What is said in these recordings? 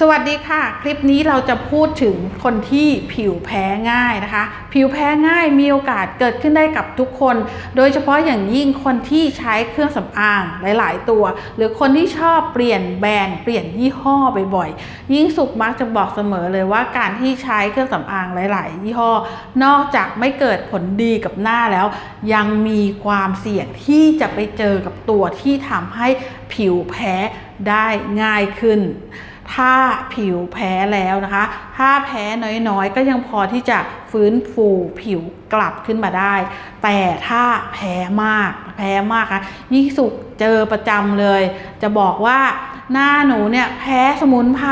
สวัสดีค่ะ คลิปนี้เราจะพูดถึงคนที่ผิวแพ้ง่ายนะคะ ผิวแพ้ง่ายมีโอกาสเกิดขึ้นได้กับทุกคน โดยเฉพาะอย่างยิ่งคนที่ใช้เครื่องสำอางหลาย ๆ ตัว หรือคนที่ชอบเปลี่ยนแบรนด์เปลี่ยนยี่ห้อบ่อยๆยิ่งสุขมักจะบอกเสมอเลยว่าการที่ใช้เครื่องสำอางหลาย ๆ ยี่ห้อ นอกจากไม่เกิดผลดีกับหน้าแล้ว ยังมีความเสี่ยงที่จะไปเจอกับตัวที่ทำให้ผิวแพ้ได้ง่ายขึ้น ถ้าผิวแพ้แล้วนะคะ ถ้าแพ้น้อยๆ ก็ยังพอที่จะฟื้นฟูผิวกลับขึ้นมาได้ แต่ถ้าแพ้มากแพ้มากคะยิ่งสุกเจอประจำเลย จะบอกว่าหน้าหนูเนี่ยแพ้สมุนไพร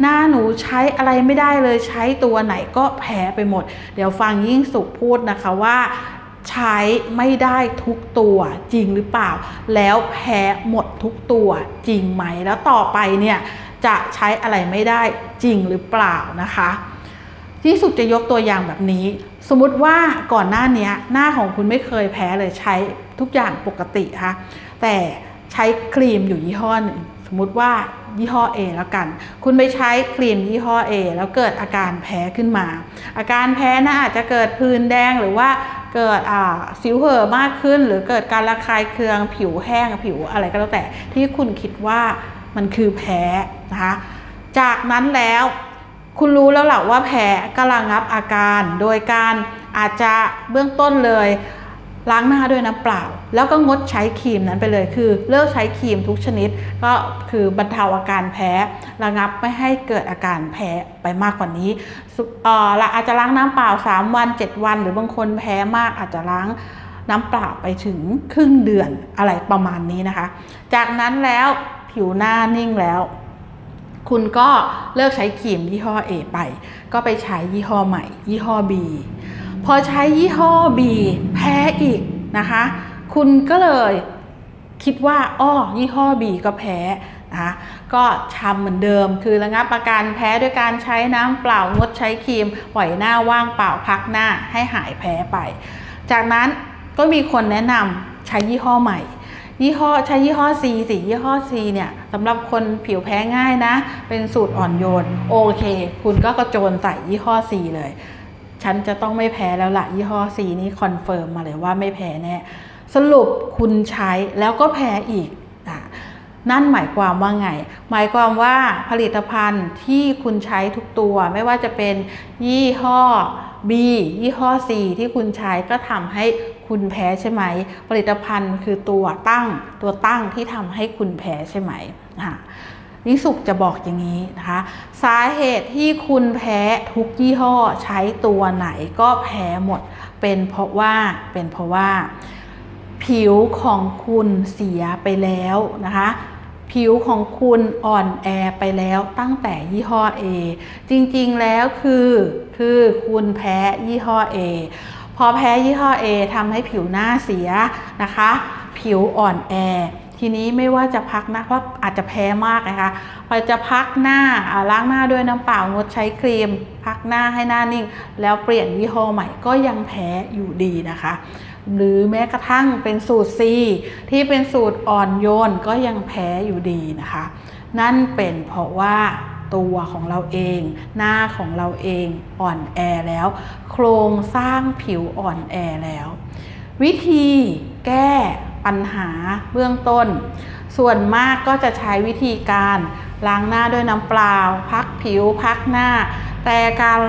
หน้าหนูใช้อะไรไม่ได้เลยใช้ตัวไหนก็แพ้ไปหมด เดี๋ยวฟังยิ่งสุกพูดนะคะว่าใช้ไม่ได้ทุกตัวจริงหรือเปล่า แล้วแพ้หมดทุกตัวจริงไหมแล้วต่อไปเนี่ย จะใช้อะไรไม่ได้จริงหรือเปล่านะคะ ที่สุดจะยกตัวอย่างแบบนี้ สมมุติว่าก่อนหน้านี้หน้าของคุณไม่เคยแพ้เลยใช้ทุกอย่างปกติค่ะแต่ใช้ครีมอยู่ยี่ห้อหนึ่งสมมติว่ายี่ห้อ A แล้วกัน คุณไปใช้ครีมยี่ห้อ A แล้วเกิดอาการแพ้ขึ้นมา อาการแพ้นะอาจจะเกิดพื้นแดงหรือว่าเกิดสิวเห่อมากขึ้น หรือเกิดการระคายเคืองผิวแห้งผิวอะไรก็แล้วแต่ที่คุณคิดว่ามันคือแพ้ นะคะจากนั้นแล้วคุณรู้แล้วแหละว่าแพ้ก็ระงับอาการ โดยการอาจจะเบื้องต้นเลยล้างหน้าด้วยน้ำเปล่า แล้วก็งดใช้ครีมนั้นไปเลย คือเลิกใช้ครีมทุกชนิด ก็คือบรรเทาอาการแพ้ระงับไม่ให้เกิดอาการแพ้ไปมากกว่านี้เอ่ออาจจะล้างน้ำเปล่า 3 วัน 7 วัน หรือบางคนแพ้มากอาจจะล้างน้ำเปล่าไปถึงครึ่งเดือนอะไรประมาณนี้นะคะ จากนั้นแล้วผิวหน้านิ่งแล้ว คุณก็เลิกใช้ครีมยี่ห้อ A ไป ก็ไปใช้ยี่ห้อใหม่ ยี่ห้อ B พอใช้ยี่ห้อ B แพ้อีกนะคะ คุณก็เลยคิดว่าอ้อยี่ห้อ B ก็แพ้นะคะก็ทำเหมือนเดิม คือระงับอาการแพ้ด้วยการใช้น้ำเปล่างดใช้ครีม ปล่อยหน้าว่างเปล่าพักหน้าให้หายแพ้ไป จากนั้นก็มีคนแนะนำใช้ยี่ห้อใหม่ ยี่ห้อใช้ยี่ห้อ C สียี่ห้อ C เนี่ยสำหรับคนผิวแพ้ง่ายนะ เป็นสูตรอ่อนโยน โอเค คุณก็กระโจนใส่ยี่ห้อ C เลย ฉันจะต้องไม่แพ้แล้วละยี่ห้อ C นี้คอนเฟิร์มมาเลยว่าไม่แพ้แน่สรุปคุณใช้แล้วก็แพ้อีก นั่นหมายความว่าไง หมายความว่าผลิตภัณฑ์ที่คุณใช้ทุกตัว ไม่ว่าจะเป็นยี่ห้อ B ยี่ห้อ C ที่คุณใช้ก็ทำให้คุณแพ้ใช่ไหม ผลิตภัณฑ์คือตัวตั้งตัวตั้งที่ทำให้คุณแพ้ใช่ไหมนะคะนิสุกจะบอกอย่างนี้นะคะ สาเหตุที่คุณแพ้ทุกยี่ห้อใช้ตัวไหนก็แพ้หมด เป็นเพราะว่าเป็นเพราะว่า ผิวของคุณเสียไปแล้วนะคะ ผิวของคุณอ่อนแอไปแล้วตั้งแต่ยี่ห้อ A จริงๆแล้วคือคือคุณแพ้ยี่ห้อ A พอแพ้ยี่ห้อ A ทำให้ผิวหน้าเสียนะคะ ผิวอ่อนแอทีนี้ไม่ว่าจะพักน้าเพราะอาจจะแพ้มากนะคะพอจะพักหน้าล้างหน้าด้วยน้ำเปล่างดใช้ครีม พักหน้าให้หน้านิ่ง แล้วเปลี่ยนยี่ห้อใหม่ก็ยังแพ้อยู่ดีนะคะ หรือแม้กระทั่งเป็นสูตร C ที่เป็นสูตรอ่อนโยนก็ยังแพ้อยู่ดีนะคะ นั่นเป็นเพราะว่าตัวของเราเอง หน้าของเราเองอ่อนแอแล้ว โครงสร้างผิวอ่อนแอแล้ว วิธีแก้ปัญหาเบื้องต้น ส่วนมากก็จะใช้วิธีการล้างหน้าด้วยน้ำเปล่า พักผิวพักหน้า แต่การ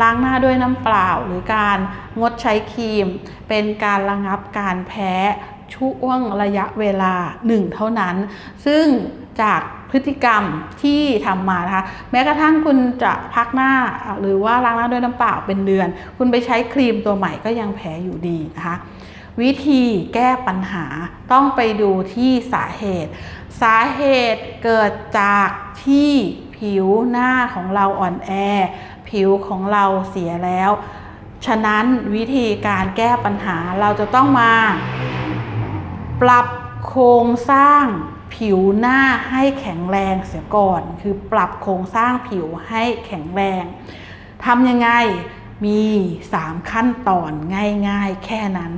ล้างหน้าด้วยน้ำเปล่า หรือการงดใช้ครีม เป็นการระงับการแพ้ช่วงระยะเวลาหนึ่งเท่านั้น ซึ่งจากพฤติกรรมที่ทำมานะคะแม้กระทั่งคุณจะพักหน้าหรือว่าล้างหน้าด้วยน้ำเปล่าเป็นเดือน คุณไปใช้ครีมตัวใหม่ก็ยังแพ้อยู่ดีนะคะวิธีแก้ปัญหาต้องไปดูที่สาเหตุ สาเหตุเกิดจากที่ผิวหน้าของเราอ่อนแอ ผิวของเราเสียแล้ว ฉะนั้นวิธีการแก้ปัญหาเราจะต้องมา ปรับโครงสร้างผิวหน้าให้แข็งแรงเสียก่อน คือปรับโครงสร้างผิวให้แข็งแรงทำยังไงมี 3 ขั้นตอนง่ายๆ แค่นั้น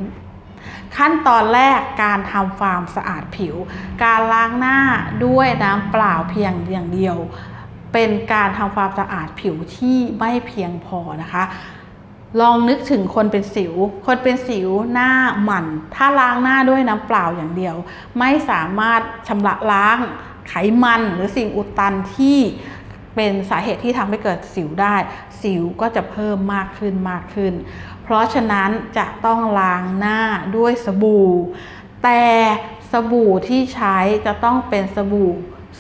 ขั้นตอนแรกการทำความสะอาดผิว การล้างหน้าด้วยน้ำเปล่าเพียงอย่างเดียว เป็นการทำความสะอาดผิวที่ไม่เพียงพอนะคะ ลองนึกถึงคนเป็นสิว คนเป็นสิวหน้าหมัน ถ้าล้างหน้าด้วยน้ำเปล่าอย่างเดียว ไม่สามารถชำระล้างไขมันหรือสิ่งอุดตันที่เป็นสาเหตุที่ทำให้เกิดสิวได้ สิวก็จะเพิ่มมากขึ้นมากขึ้น เพราะฉะนั้นจะต้องล้างหน้าด้วยสบู่ แต่สบู่ที่ใช้จะต้องเป็นสบู่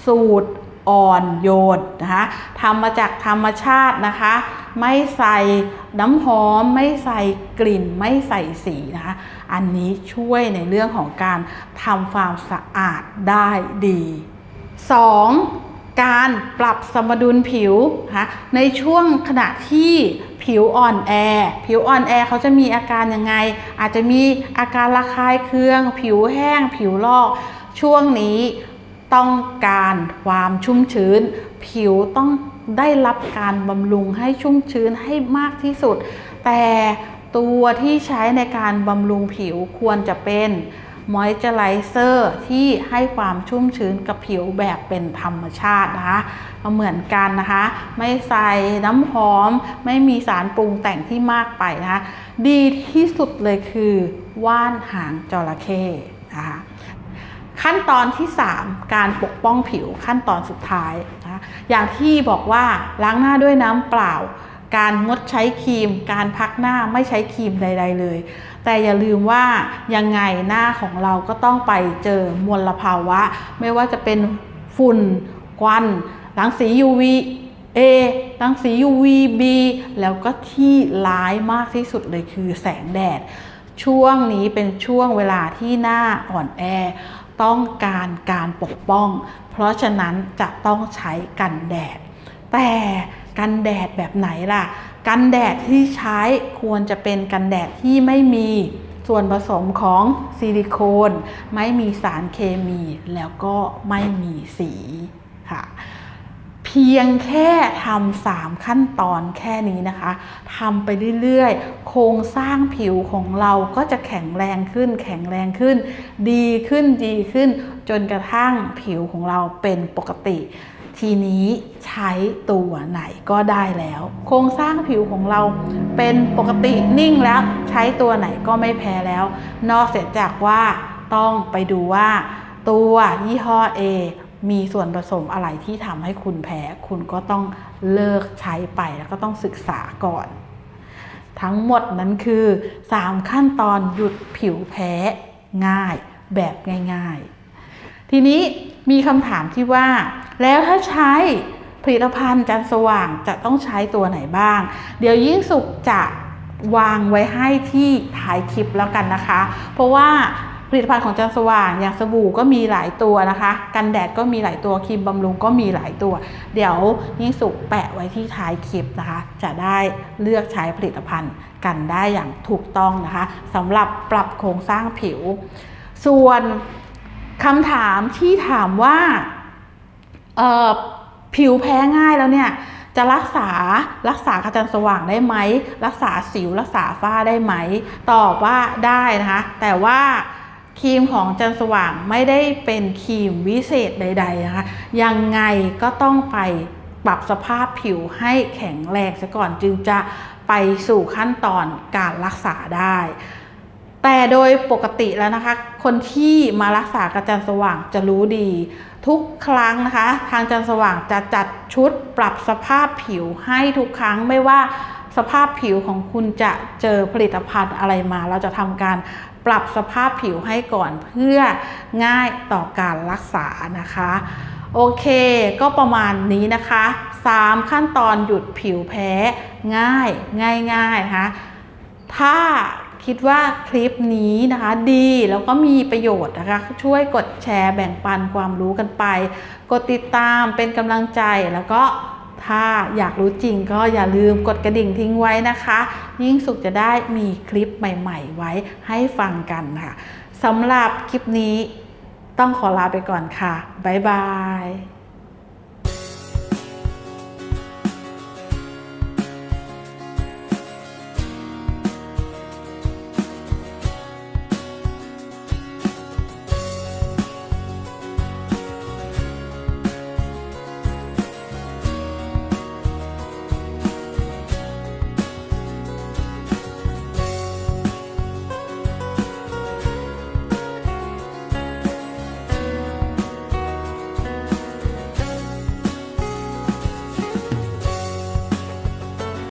สูตร อ่อนโยนนะคะทำมาจากธรรมชาตินะคะ ไม่ใส่น้ำหอม ไม่ใส่กลิ่น ไม่ใส่สีนะคะ อันนี้ช่วยในเรื่องของการทำความสะอาดได้ดี 2. การปรับสมดุลผิวนะคะในช่วงขณะที่ผิวอ่อนแอ ผิวอ่อนแอเขาจะมีอาการยังไง อาจจะมีอาการระคายเคือง ผิวแห้ง ผิวลอก ช่วงนี้ ต้องการความชุ่มชื้น ผิวต้องได้รับการบำรุงให้ชุ่มชื้นให้มากที่สุด แต่ตัวที่ใช้ในการบำรุงผิวควรจะเป็นมอยเจอไรเซอร์ที่ให้ความชุ่มชื้นกับผิวแบบเป็นธรรมชาตินะคะเหมือนกันนะคะ ไม่ใส่น้ำหอม ไม่มีสารปรุงแต่งที่มากไปนะคะ ดีที่สุดเลยคือว่านหางจระเข้นะคะ ขั้นตอนที่ 3 การปกป้องผิวขั้นตอนสุดท้ายนะอย่างที่บอกว่าล้างหน้าด้วยน้ำเปล่า การงดใช้ครีม การพักหน้าไม่ใช้ครีมใด ๆ เลย แต่อย่าลืมว่ายังไงหน้าของเราก็ต้องไปเจอมลภาวะ ไม่ว่าจะเป็นฝุ่นควันรังสี UV A รังสี UVB แล้วก็ที่ร้ายมากที่สุดเลยคือแสงแดด ช่วงนี้เป็นช่วงเวลาที่หน้าอ่อนแอ ต้องการการปกป้อง เพราะฉะนั้นจะต้องใช้กันแดด แต่กันแดดแบบไหนล่ะ กันแดดที่ใช้ควรจะเป็นกันแดดที่ไม่มีส่วนผสมของซิลิโคน ไม่มีสารเคมี แล้วก็ไม่มีสีค่ะ พียงแค่ทำสามขั้นตอนแค่นี้นะคะทำไปเรื่อยๆ โครงสร้างผิวของเราก็จะแข็งแรงขึ้น แข็งแรงขึ้น ดีขึ้นดีขึ้น จนกระทั่งผิวของเราเป็นปกติ ทีนี้ใช้ตัวไหนก็ได้แล้ว โครงสร้างผิวของเราเป็นปกตินิ่งแล้ว ใช้ตัวไหนก็ไม่แพ้แล้ว นอกเสียจากว่าต้องไปดูว่า ตัวยี่ห้อ A มีส่วนผสมอะไรที่ทำให้คุณแพ้ คุณก็ต้องเลิกใช้ไปแล้วก็ต้องศึกษาก่อน ทั้งหมดนั้นคือ 3 ขั้นตอนหยุดผิวแพ้ง่ายแบบง่ายๆ ทีนี้มีคำถามที่ว่า แล้วถ้าใช้ผลิตภัณฑ์จันสว่างจะต้องใช้ตัวไหนบ้าง เดี๋ยวยิ่งสุขจะวางไว้ให้ที่ท้ายคลิปแล้วกันนะคะ เพราะว่า ผลิตภัณฑ์ของจันสว่างอย่างสบู่ก็มีหลายตัวนะคะ กันแดดก็มีหลายตัวครีมบำรุงก็มีหลายตัว เดี๋ยวยิ่งสุขแปะไว้ที่ท้ายคลิปนะคะ จะได้เลือกใช้ผลิตภัณฑ์กันได้อย่างถูกต้องนะคะสำหรับปรับโครงสร้างผิว ส่วนคำถามที่ถามว่าผิวแพ้ง่ายแล้วเนี่ยจะรักษารักษากระจันทร์สว่างได้ไหม รักษาสิวรักษาฝ้าได้ไหม ตอบว่าได้นะคะ แต่ว่า ครีมของจันสว่างไม่ได้เป็นครีมวิเศษใดๆนะคะ ยังไงก็ต้องไปปรับสภาพผิวให้แข็งแรงซะก่อนจึงจะไปสู่ขั้นตอนการรักษาได้ แต่โดยปกติแล้วนะคะ คนที่มารักษากระจันสว่างจะรู้ดี ทุกครั้งนะคะ ทางจันสว่างจะจัดชุดปรับสภาพผิวให้ทุกครั้งไม่ว่าสภาพผิวของคุณจะเจอผลิตภัณฑ์อะไรมา เราจะทำการ ปรับสภาพผิวให้ก่อนเพื่อง่ายต่อการรักษานะคะ โอเค ก็ประมาณนี้นะคะ 3 ขั้นตอนหยุดผิวแพ้ง่ายง่ายๆนะคะถ้าคิดว่าคลิปนี้นะคะดีแล้วก็มีประโยชน์นะคะ ช่วยกดแชร์แบ่งปันความรู้กันไป กดติดตามเป็นกำลังใจแล้วก็ ถ้าอยากรู้จริงก็อย่าลืมกดกระดิ่งทิ้งไว้นะคะ ยิ่งสุขจะได้มีคลิปใหม่ ๆ ไว้ให้ฟังกันค่ะสำหรับคลิปนี้ต้องขอลาไปก่อนค่ะ บ๊ายบาย